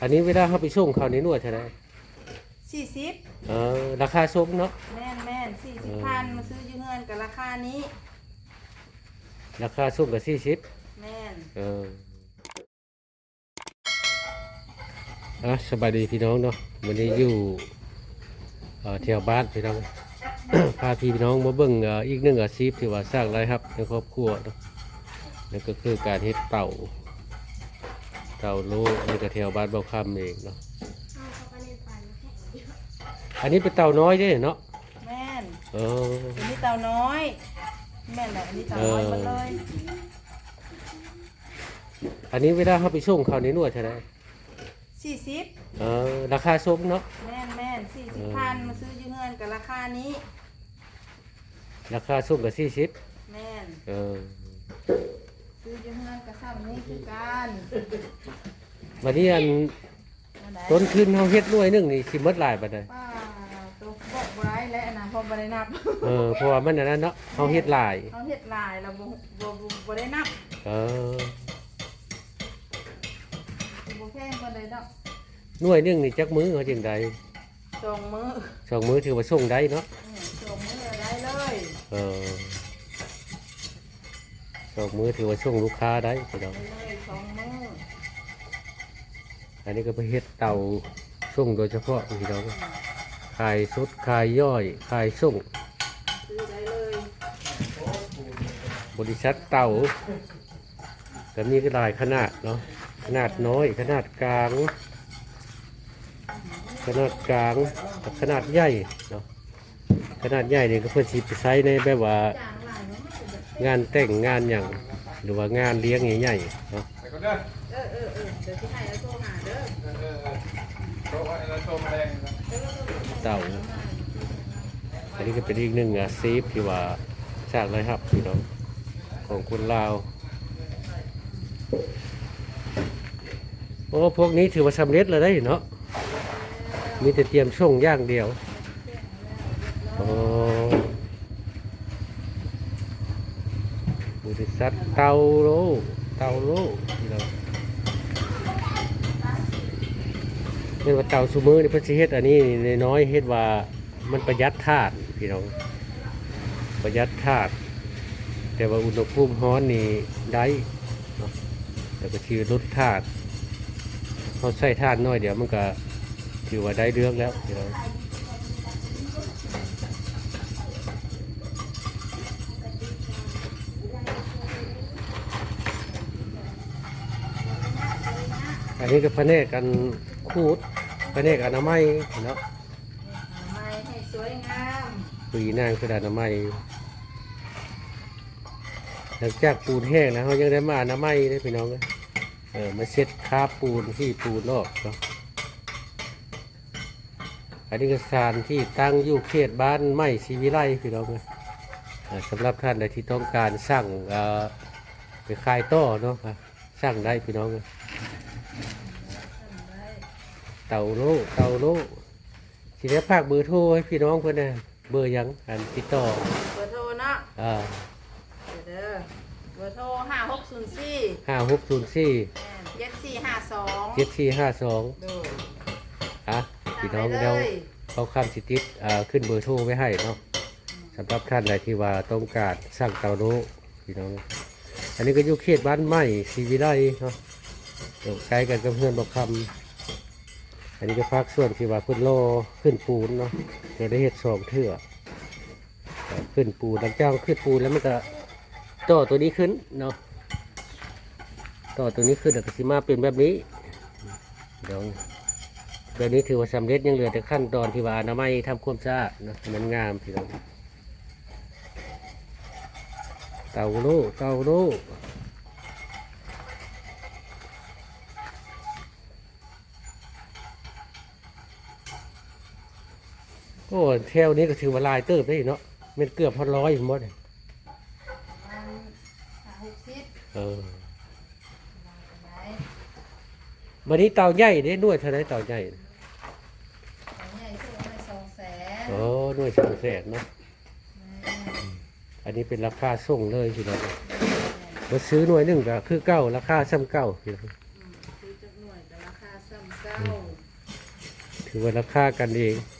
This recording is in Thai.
อันนี้เวลาเขาไปส่งเขาในนวดเท่าไหร่สี่สิบเออราคาส่งเนาะแม่นแม่นสี่สิบพันมาซื้ออยืมเงินกับราคานี้ราคาส่งกับสี่สิบแม่นเอออะสบายดีพี่น้องเนาะวันนี้อยู่เอ่อแถวบ้านพี่น้อง พาพี่น้องมาเบิ่งเอ่ออีกหนึ่งอาชีพที่ว่าสร้างรายรับในครอบครัวเนาะนั่นก็คือการเฮ็ดเต่า เต่าโลในกระแถวบ้านเบาคำเองเนาะอันนี้เป็นเต่าน้อยเด้เนาะแม่นเอออันนี้เต่าน้อย แม่นแหละอันนี้เต่าน้อยหมดเลยอันนี้เวลาเขาไปส่งเขาในนวดเท่าไหร่สี่สิบเออราคาส่งเนาะแม่นแม่นสี่สิบพันมาซื้ออยืมเงินกับราคานี้ ราคาส่งกับสี่สิบแม่นเออ ซื้ออยืมเงินกับซ้ำนี้คือกันวันนี้อันอันไหนต้นทุนเขาเฮ็ดหน่วยหนึงนี่สิหมดหลายปานใดป้าตัวบอกไว้และอันนั้นพอบ่ได้นับเออเพราะว่ามันอันนั้นเนาะเขาเฮ็ดหลาย เขาเฮ็ดลายเราบ่บ่บ่บ่ได้นับเออบ่แพงปานใดดอกหน่วยหนึงนี่จักมือเขาจังไดสองมื้อสองมือถือว่าส่งได้เนาะอืมสองมื้อได้เลย เออส องมือถือว่าส่วงลูกค้าได้พี่น้องได้เลยสองมื้ออันนี้ก็ไปเฮ็ดเตาส่งโดยเฉพาะพี่น้องขายสดขายย่อยขายส่งบริษัทเต่าก็มีก็หลายขนาดเนาะขนาดน้อย ขนาดกลาง ขนาดกลางกับขนาดใหญ่เนาะขนาดใหญ่เนี่ยก็เพื่อสิไปใช้ในแบบว่า งานแต่งงานอย่างหรือว่างานเลี้ยงใหญ่ๆเนาะไปก็ได้เออเออเออเดี๋ยวที่ให้แล้วโทรหาเด้อเออเออเออโต๊ะอะไรโต๊ะแมลงเต่าอันนี้ก็เป็นอีกหนึ่งอาชีพที่ว่าสร้างรายรับพี่น้องของคนลาวโอ้พวกนี้ถือว่าสำเร็จเลยได้เนาะมีแต่เตรียมช่วงย่างเดียวโอ้ บริษัทเตาโลเตาโลพี่น้องเป็นว่าเตาซูมือนี่เพิ่นสิเฮ็ดอันนี้น้อยเฮ็ดว่ามันประหยัดธาตุพี่น้อง ประหยัดธาตุแต่ว่าอุณหภูมิร้อนนี่ได้เนาะแต่ก็คือลดธาตุเขาใส่ธาตุน้อยเดี๋ยวมันก็ถือว่าได้เรื่องแล้วพี่น้องอั นนี้ก็พะเนกกันคูดพะเนกอนามัยเนาะไม้ให้สวยงามปีนางกระดาษอนามัยหลังจากปูนแห้งนะเขายังได้มาอนามัยได้พี่น้องเอ้ยเออมาเช็ดคราบปูนที่ปูนออกเนาะอันนี้ก็สถานที่ตั้งอยู่เขตบ้านไม้ศรีวิไลพี่น้องเอ้ยเอ่อสำหรับท่านใดที่ต้องการสร้างเอ่อไปขายต่อเนาะอะสร้างได้พี่น้องเอ้ย เต่าโลเต่าโลทีนี้ภาคเบอร์โทรให้พี่น้องเพื่อนนะเบอร์หยังอันติดต่อเบอร์โทรเนาะอ่าเดี๋ยวเด้อเบอร์โทรห้าหกศูนย์สี่ห้าหกศูนย์สี่เจ็ดสี่ห้าสองเจ็ดสี่ห้าสองดูอะพี่น้องสั่เดี๋ยวไปลเขาคำสิติดอ่าขึ้นเบอร์โทรไว้ให้เนาะสำหรับท่านใดที่ว่าต้องการสร้างเตาโลพี่น้อง อันนี้ก็อยู่เขตบ้านใหม่ศรีวิไลเนาะเดี๋ยวใกล้กันกับเพื่อนบอกคำ อันนี้ก็พักส่วนที่ว่าพื่อนโลขึ้นปูนเนาะจะได้เห็ดสองเถื่อขึ้นปูนหลังจากขึ้นปูนแล้วมันก็ต่อตัวนี้ขึ้นเนาะต่อตัวนี้ขึ้นแล้วก็สิมาเป็นแบบนี้เดี๋ยวเดี๋ยวนี้ถือว่าสำเร็จยังเหลือแต่ขั้นตอนที่ว่าอนามัยทำความสะอาดนะมันงามพี่น้องเตาโลเตาโล โอ้แถวนี้ก็ถือว่าหลายเติบได้เนาะเม็นเกือบพอร้อยหมดเลยมันห้าหกสิบเออไหนวันนี้เตาใหญ่ได้ด้วยเท่าไรเตาใหญ่ของใหญ่ซื้อมาสองแสนโอ้ด้วยสองแสนเนาะอันนี้เป็นราคาส่งเลยพี่น้องมาซื้อหน่วยหนึ่งก็คือเก้าราคาซ้ำเก้าพี่น้องอืมซื้อจากหน่วยแต่ราคาสามเก้าถือว่าราคากันเองส